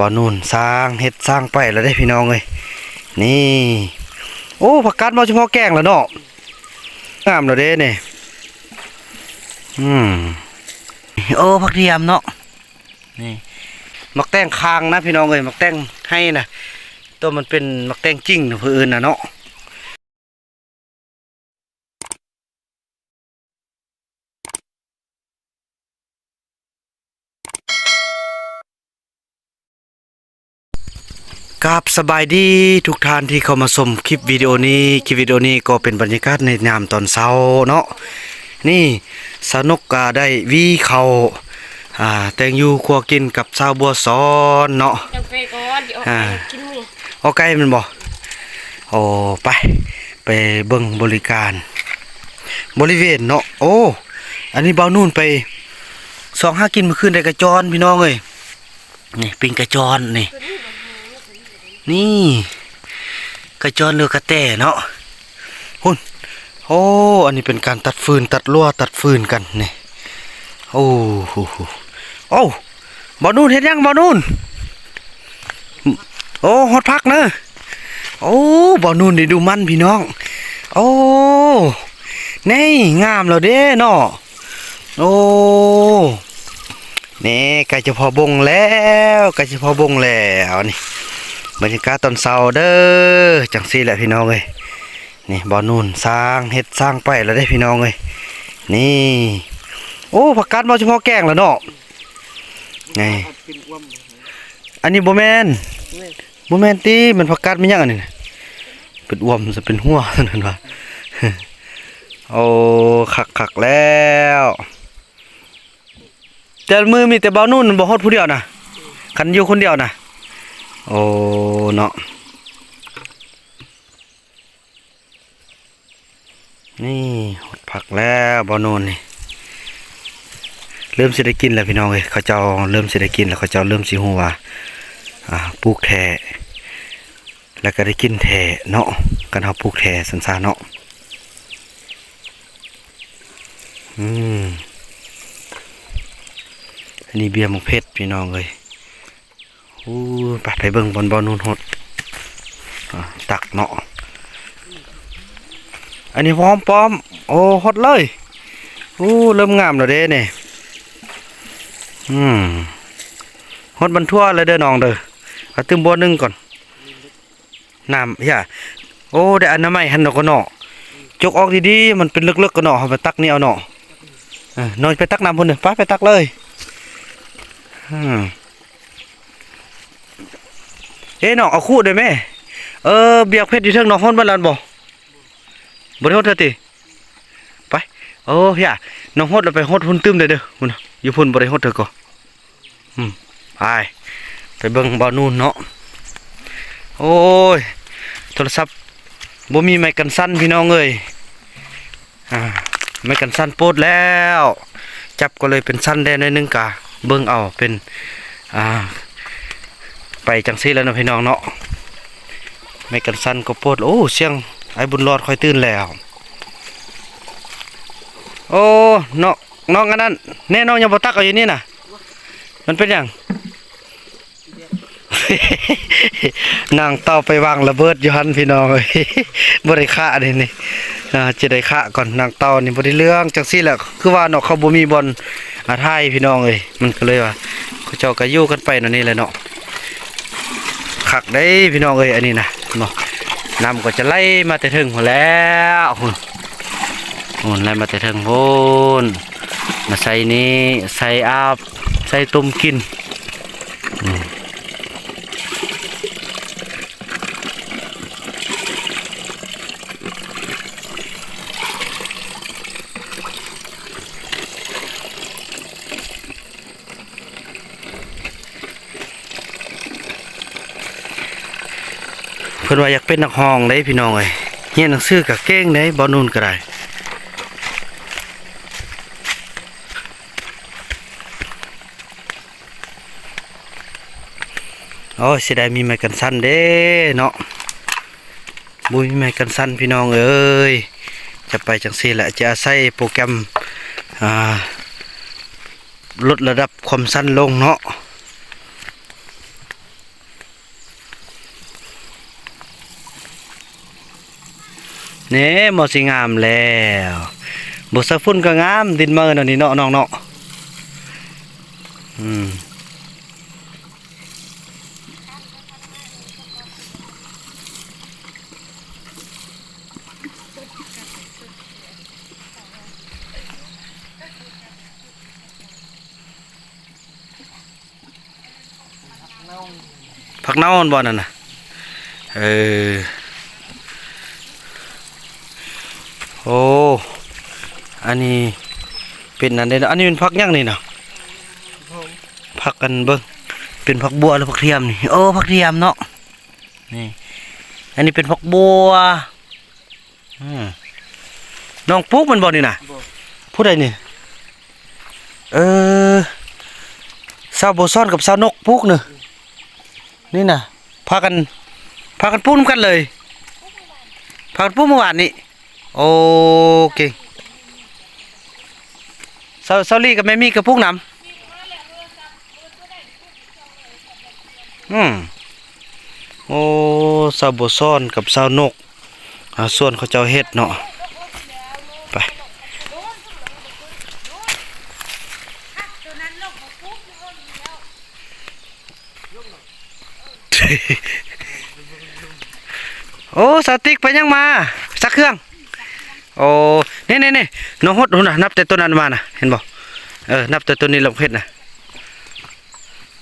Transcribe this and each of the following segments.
บ่อนู่นสร้างเฮ็ดสร้างไปแล้วได้พี่น้องเอ้ยนี่ โอ้ผักกาดบ่เฉพาะแกงแล้วเนาะงามแล้วเด้นี่อืมโอ้ผักเทียมเนาะนี่มักแตงคางนะพี่น้องเอ้ยมักแตงให้นะตัวมันเป็นมักแตงจริงนะเพื่นอื่นนะเนาะ กับสบายดีทุกท่านที่เข้ามาชมคลิปวิดีโอนี้คลิปวิดีโอนี้ก็เป็นบรรยากาศในยามตอนเช้าเนาะนี่สนุกก็ได้วีเขาอ่าแตงอยู่ครัวกินกับชาวบัวซ้อนเนาะยังไปก่อนเดี๋ยวอ่ากินหมูเอาไกลมันบ่โอ้ไปไปเบิ่งบริการ บริเวณเนาะโอ้อันนี้เบานู่นไปสองห้ากินเมื่อคืนได้กระจรพี่น้องเอ้ยนี่ปิงกระจรนี่นี่ นี่กระจรเรือกระแต่เนาะหุ่นโอ้ อันนี้เป็นการตัดฟืนตัดลั่วตัดฟืนกันนี่โอ้โหโอ้บอนู่นเห็นยังบอนู่นโอ้ฮอดพักเนอะโอ้บอนู่นนี่ดูมันพี่น้อง โอ้นี่งามแล้วเด้เนาะโอ้นี่ใกล้จะพอบงแล้วใกล้จะพอบงแล้วนี่ บรรยากาศตอนเช้าเด้อจังซี่แหละพี่น้องเอ้ยนี่บ่อนูนสร้างเฮ็ดสร้างไปแล้วได้พี่น้องเอ้ยนี่โอ้ผักกาดบ่เฉพาะแกงแล้วเนาะไงอันนี้บ่แมนบ่แมนติมันผักกาดมันยังอันนี้เป็นอ้วมจะเป็นหัวนั่นว่าโอ้คักๆแล้วแต่มือมีแต่บ่อนู่นบ่ฮอดผู้เดียวน่ะคันอยู่คนเดียวน่ะ โอ้เนาะนี่หดผักแล้วบอนูนนี่เริ่มสิได้กินแล้วพี่น้องเอ้ยเขาเจ้าเริ่มสิได้กินแล้วเขาเจ้าเริ่มสิฮู้ว่าอ่าปลูกแทแล้วก็ได้กินแทเนาะกันเฮาปลูกแทสันซาเนาะอืมอันนี้เบียร์มกเพชรพี่น้องเอ้ย อู้ไปไปเบิ่งบอลบอลนู่นหดตักเนาะอันนี้พร้อมพร้อมโอ้หดเลยอู้เริ่มงามแล้วเด้เนี่ยอืมหดบรรทั่วเลยเด้อน้องเด้อเอาตึมบัวหนึงก่อนน้ำอย่าโอ้ได้อันน้ำไม้หันดอกก็เนาะจกออกดีๆมันเป็นเลึกๆก็เนาะเอาไปตักนี่เอาเนาะนอนไปตักน้ำพุ่นเด้อไปไปตักเลยอืม เอ้น้องเอาคู่ได้ไหมเออเบียกเพชรอยู่เทิงน้องฮ้อนบ้านลันบ่บ่ได้ฮอดเถอะติไปโอ้เฮียน้องฮอดแล้วไปฮอดหุ่นตึมได้เด้อหุ่นอยู่พุ่นบ่ได้ฮอดเถอะก็อืมไปไปเบิ่งบ่อนู่นเนาะโอ้ยโทรศัพท์บ่มีไม้กันสั่นพี่น้องเอ้ยอ่าไม้กันสั่นโปดแล้ว จับก็เลยเป็นสั้นได้หน่อยนึงกะเบิ่งเอาเป็นอ่า ไปจังซี่แล้วนะพี่น้องเนาะไม่กันสั้นก็โพดโอ้เสียงไอ้บุญรอดค่อยตื่นแล้ว โอ้น้องน้องอันนั้นแน่น้องยังบ่ตักเอาอยู่นี่นะมันเป็นยังนางเต้าไปวางระเบิดอยู่หันพี่น้องเอ้ยบ่ได้ฆ่านี่นี่จะได้ฆ่าก่อนนางเต้านี่บ่ได้เรื่องจังซี่แหละคือว่าเนาะเขาบ่มีบอลอาไทยพี่น้องเอ้ยมันก็เลยว่าเขาเจ้าก็อยู่กันไปเนาะนี่แหละเนาะ ขักได้พี่น้องเอ้ยอันนี้นะเนาะน้ำก็จะไล่มาแต่ถึงหัวแล้วหุ่นหุ่นไล่มาแต่ถึงหุ่นมาใส่นี้ใส่อาบใส่ต้มกิน พิ่นว่าอยากเป็นนักห้องได้พี่น้องเอ้ยเรียนหนังสือกับเก่งได้บ่นู่นก็ได้โอ้เสิได้มีไม้กันสั้นเด้เนาะบุมีไม้กันสั้นพี่น้องเอ้ยจะไปจังซี่แหละจะอาศัยโปรแกรมลดระดับความสั้นลงเนาะ นี่หมอสิงามแล้วบ่สะฝุ่นก็งาม ดินเมินอันนี้เนาะน้องเนาะอืมผักเน่ามันบ่นั่นน่ะเออ โอ้ อันนี้เป็นอันเดนะอันนี้เป็นผักหยังนี่เนาะผักกันเบิ่งเป็นผักบัวหรือผักเทียมนี่โอ้ผักเทียมเนาะนี่ อันนี้เป็นผักบัวอืมน้องปุ๊กมันบ่นี่น่ะผู้ใดนี่เออสาวโบซ่อนกับสาวนกปุ๊กเนอะนี่น่ะพากันพากันปุ้นำกันเลยพากันปุ้นเมื่อวานนี้ โอเคเซาเซาลี่กับแม่มี่กับพวกน้ำอืมโอ้สาวบซ่อนกับสาวนกส่วนเขาเจ้าเฮ็ดเนาะไปโอ้สาติกไปยังมา สักเครื่อง โอ้นี่นี่นี่น้องฮดหุ่นนะนับแต่ตัวนั้นมาน่ะเห็นบ่เออนับแต่ตัวนี้ลงเพชรนะ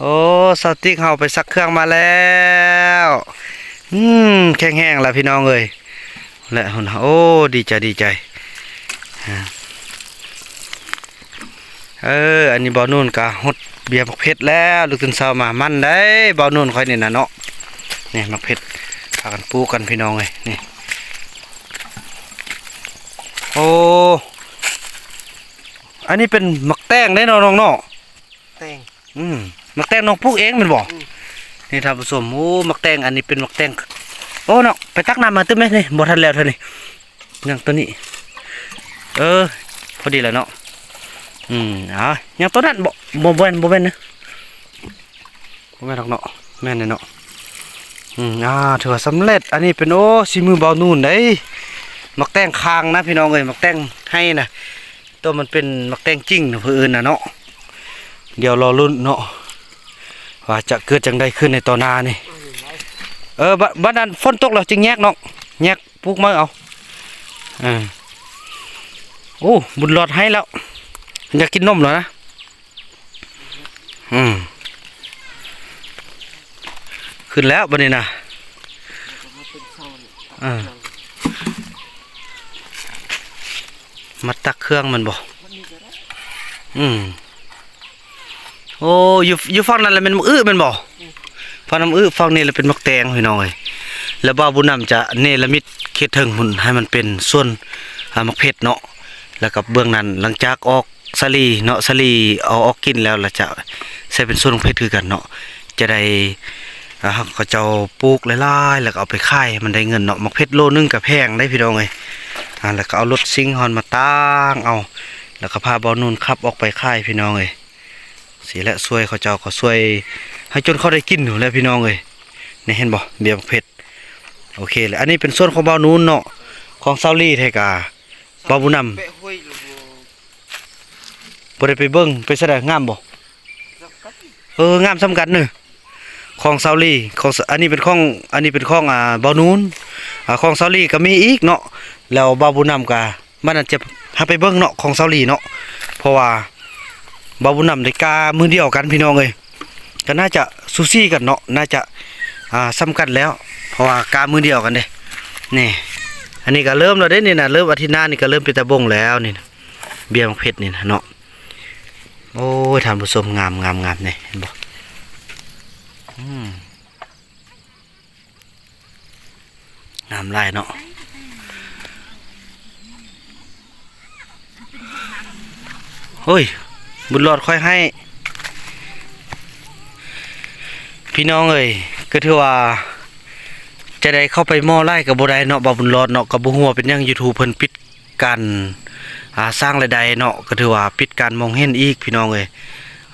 โอ้สาวติ๊กเฮาไปซักเครื่องมาแล้วอืมแข็งแห้งล้วพี่น้องเอ้ยและหุ่นนะโอ้ดีใจดีใจเอออันนี้บ่าวนุ่นกะฮดเบียร์มักเพชรแล้วลูกตื่นเช้ามามันได้บ่าวนุ่นค่อยนี่นะเนาะนี่มักเพชรพากันปูกันพี่น้องเอ้ยนี่ โอ้ อันนี้เป็นหมักแตงได้เนาะน้องเนาะแตง อืมหมักแตงน้องปลูกเองแมันบอกอืม นี่ท่านผู้ชมโอ้หมักแตงอันนี้เป็นหมักแตงโอ้เนาะไปตักน้ำมาตึ้มไหมนี่บ่ทันแล้วเท่านี้ยังตัวนี้ เออ พอดีแล้วเนาะอืมอะยังตัวนั้นบ่บ่บ่แม่นบ่แม่นนะบ่แม่นหรอกเนาะแม่นเลยเนาะอืมอ่าถือว่าสำเร็จ อันนี้เป็นโอ้สีมือเบานู่นเด้ย มักแตงคางนะพี่น้องเอ้ยมักแตงให้นะตัวมันเป็นมักแตงจริงนะเพื่อนนะเนาะเดี๋ยวรอรุ่นเนาะว่าจะเกิดจังใดขึ้นในตอนหน้านี่เออบ้านบ้านนั้นฝนตกแล้วจึงแยกเนาะแยกปลูกมาเอาอ่าโอ้บุญรอดให้แล้วอยากกินนมเหรอนะอืมขึ้นแล้วบันนี้นะอ่า มาตักเครื่องมันบ่อืมโอ้อยู่อยู่ฝั่งนั้นแหละเป็นมักอื้อแมันบ่ฝั่งน้ำอื้อฝั่งนี้แหละเป็นมักแตงพี่น้องเอ้ยแล้วบ่าวบุญนำจะเนรมิตเขตเทิงหุ่นให้มันเป็นส่วนอมักเพชรเนาะแล้วกับเบื้องนั้นหลังจากออกสลีเนาะสลีเอาออกกินแล้วล้วจะใส่เป็นส่วนของเพชรคือกันเนาะจะได้อ่าเขาเจ้าปลูกหลายๆแล้วก็เอาไปขายมันได้เงินเนาะมักเพชรโลนึงก็แพงได้พี่น้องเอ้ย แล้วก็เอารถซิงฮอนมาตั้งเอา แล้วก็พาบอลนูนขับออกไปค่ายพี่น้องเลยสีและช่วยเขาเจ้าก็ช่วย ให้จนเขาได้กินอยู่แล้วพี่น้องเลยนี่เห็นบ่เบียร์เผ็ดโอเคเลยอันนี้เป็นส่วนของบอลนูนเนาะของเซาลี่ไทกาบอบุนำบ่ได้ไปเบิ้งไปแสดงงามบ่สักเอองามสำคัญเนอะของเซาลี่ของอันนี้เป็นของอันนี้เป็นของอ่าบอลนูนอ่าของเซาลี่ก็มีอีกเนาะ แล้วบอบุญนำกามันอาจจะหาไปเบิ้งเนาะของเซาลีเนาะเพราะว่าบาบุญนำได้กามือเดียวกันพี่น้องเลยก็น่าจะซูซี่กันเนาะน่าจะอ่าซ้ำกันแล้ว เพราะว่ากามือเดียวกันเด้นี่อันนี้ก็เริ่มแล้วเด้นี่นะเริ่มอาทิตย์หน้านี่ก็เริ่มเป็นตะบงแล้วนี่นะเบียร์มังเพชรนี่นะเนาะโอ้ยท่านผู้ชมงามงามงามเนี่ยเห็นบ่อืมงามลายเนาะ เฮ้ย บุญรอดค่อยให้ พี่น้องเอ้ยก็ถือว่า จะได้เข้าไปหม้อไล่กับบ่ได้เนาะบ่าวบุญรอดเนาะกับบ่ฮู้ว่าเป็นยัง YouTube เพิ่นปิดการอ่าสร้างรายได้เนาะก็ถือว่าปิดการมองเห็นอีกพี่น้องเอ้ย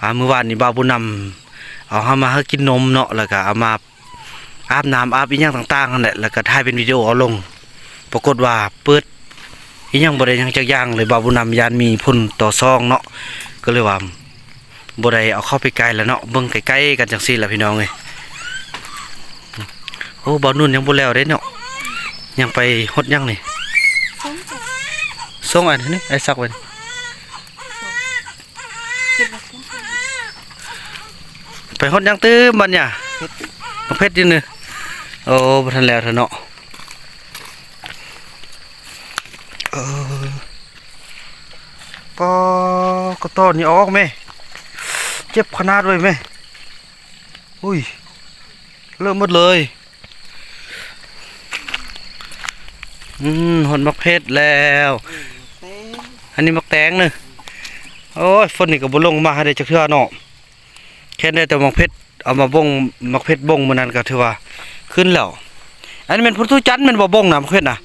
อ่ามื้อวานนี้บ่าวบุญนำเอาเฮามาให้กินนมเนาะแล้วก็เอามาอาบน้ำอาบอีหยังต่างๆนั่นแหละแล้วก็ถ่ายเป็นวิดีโอเอาลง ปรากฏว่าเปิด อีหยังบ่ได้ยังจักอย่างเลยบาบุญนำยานมีพุ่นต่อซองเนาะก็เลยว่าบ่ได้เอาเข้าไปไกลแล้วเนาะเบิ่งใกล้ๆกันจังซี่ล่ะพี่น้องเอ้ยโอ้บ่านุ่นยังบ่แล้วเด้เนาะยังไปฮดยังนี่ส่งอันนี้ไอ้ซักไว้นี่เป็นแบบส้มจัดไปฮดยังตื้อบัดเนี่ยเพชรอยู่นี่โอ้บ่ทันแล้วเถอะเนาะเออ ปอก็ต้อนนี่ออกแม่เจ็บขนาดไว้แม่อุ้ยเริ่มหมดเลยอืมหนมักเพชรแล้ว อันนี้มักแตงเนึโอ้ยฝนนี่ก็บ่ลงมาให้ได้จักเทื่อเนาะแค่ได้แต่มักเพชรเอามาบ่งมักเพชรบ่งมื้อนั้นก็ถือว่าขึ้นแล้วอันนี้แม่นพุทุจันทร์แม่นบ่บ่งนะมักเพชรน่ะ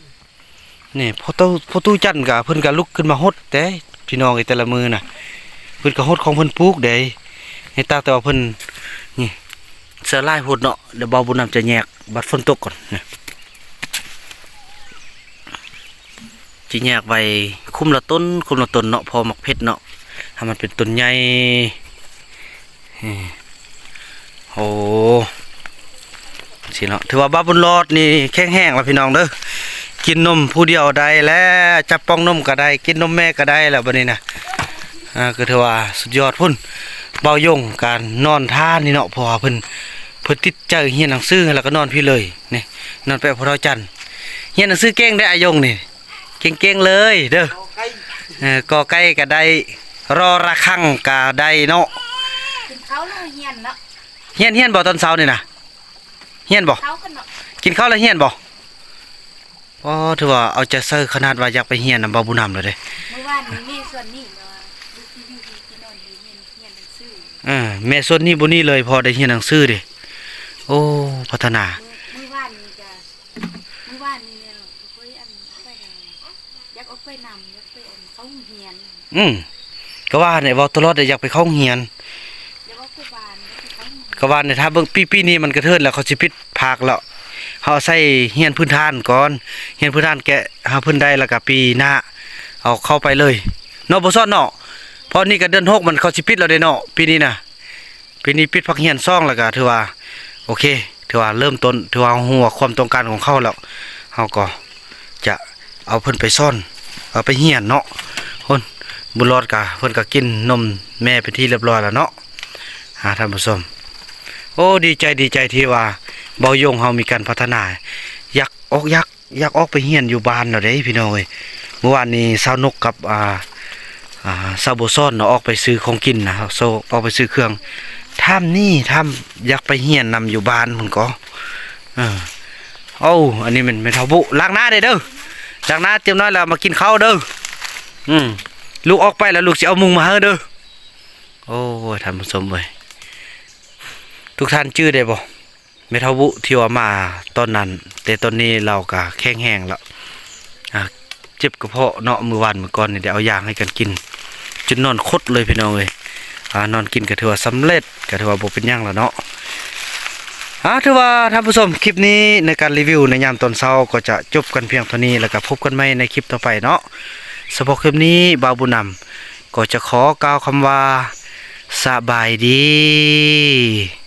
นี่พุทุพุทุจันทร์ก็เพิ่นก็ลุกขึ้นมาฮดแต่ พี่น้องไอ้แต่ละมือน่ะเพิ่นก็ฮดของเพิ่นปลูกเด้ให้ตาแต่ว่าเพิ่นนี่เสือลายฮดเนาะเดี๋ยวเบาบุญนำจะแยกบัดฝนตกก่อนนี่จะแยกไว้คุ้มละต้นคุ้มละต้นเนาะพอหมักเพชรเนาะให้มันเป็นต้นใหญ่โอ้สิเนาะถือว่าบ้าบุญรอดนี่แข็งแห้งแล้วพี่น้องเด้อ กินนมผู้เดียวได้แล้วจับป้องนมก็ได้ กินนมแม่ก็ได้แล้วบัดนี้นะอ่าก็ถือว่าสุดยอดพุ่นเบายงการนอนท่านี่เนาะเพอเพิ่นเพิ่นติดใจเฮียนหนังสือแล้วก็นอนพี่เลยนี่นอนไปกับพระจันทร์เฮียนหนังสือเก่งได้อายงนี่เก่งๆเลยเด้อเอาไก่เออก็ใกล้ก็ได้รอระฆังก็ได้เนาะกินข้าวแล้วเฮียนเนาะเฮียนเฮียนบ่ตอนเช้านี่นะเฮียนบ่ข้าวกันเนาะกินข้าวแล้วเฮียนบ่ อ๋อถือว่าเอาใจใส่ขนาดว่าอยากไปเฮียนนำบ่บุญนำเลยเด้เมื่อวานนี้แม่ส่วนนี้เนาะลูกที่อยู่ดีที่นอนดีเฮียนเฮียนหนังสือเออแม่ส่วนนี้บ่นี่เลยพอได้เฮียนหนังสือเด้โอ้พัฒนาเมื่อเมื่อวานนี้จะเมื่อวานนี้เนี่ยเฮ้ยอันไปไหนอยากเอาไปนำอยากไปอันเขาเฮียน อืมก็ว่าเนี่ยเว้าตลอดได้อยากไปเข้าโรงเรียนอยากเอาไปบ้านอยากไปเขาเฮียนก็ว่าเนี่ยถ้าเบิ่งปีปีนี้มันกระเทินแล้วเขาสิปิดภาคแล้ว เฮาใส่เฮียนพื้นฐานก่อนเฮียนพื้นฐานแกะหาพื้นได้แล้วก็ปีหน้าเอาเข้าไปเลยเนาะบ่ซ่อนเนาะเพราะนี่ก็เดือนหกมันเขาสิปิดแล้วเด้เนาะปีนี้น่ะปีนี้ปิดพักเฮียนซ่องแล้วก็ถือว่าโอเคถือว่าเริ่มต้นถือว่าหัวความต้องการของเขาแล้วเฮาก็จะเอาเพิ่นไปซ่อน เอาไปเฮียนเนาะคนบุรอดกะเพิ่นก็กินนมแม่เป็นที่เรียบร้อยแล้วเนาะหาท่านผู้ชมโอ้ดีใจดีใจที่ว่า เบายงเฮามีการพัฒนาอยากออกอยากอยากออกไปเฮียนอยู่บ้านแล้วเด้พี่น้องเอ้ยเมื่อวานนี้สาวนกกับอ่าอ่าสาวโบซ่อนเนาะออกไปซื้อของกินนะครับโซออกไปซื้อเครื่องท่ามนี่ท่ามอยากไปเฮียนนำอยู่บ้านมันก็เออโอ้อันนี้มันเป็นเทาบุล้างหน้าเด้อเด้อล้างหน้าเตรียมน้อยแล้วมากินข้าวเด้ออืมลูกออกไปแล้วลูกสิเอามุงมาให้เด้อโอ้ท่านผู้ชมเว้ยทุกท่านชื่อได้บ่ เมทาวุที่ว่ามาตอนนั้น แต่ตอนนี้เราก็แข้งแห้งแล้วอะเจ็บกระเพาะเนาะมือวันมือก่อนนี่เดี๋ยวเอายางให้กันกินจนนอนคดเลยพี่น้องเลยอนอนกินก็ถือว่าสำเร็จก็ถือว่าบ่เป็นหยังแล้วเนาะอ่าถือว่าท่านผู้ชมคลิปนี้ในการรีวิวในยามตอนเช้าก็จะจบกันเพียงเท่านี้แล้วก็พบกันใหม่ในคลิปต่อไปเนาะสำหรับคลิปนี้บาวบุญนำก็จะขอกล่าวคำว่าสบายดี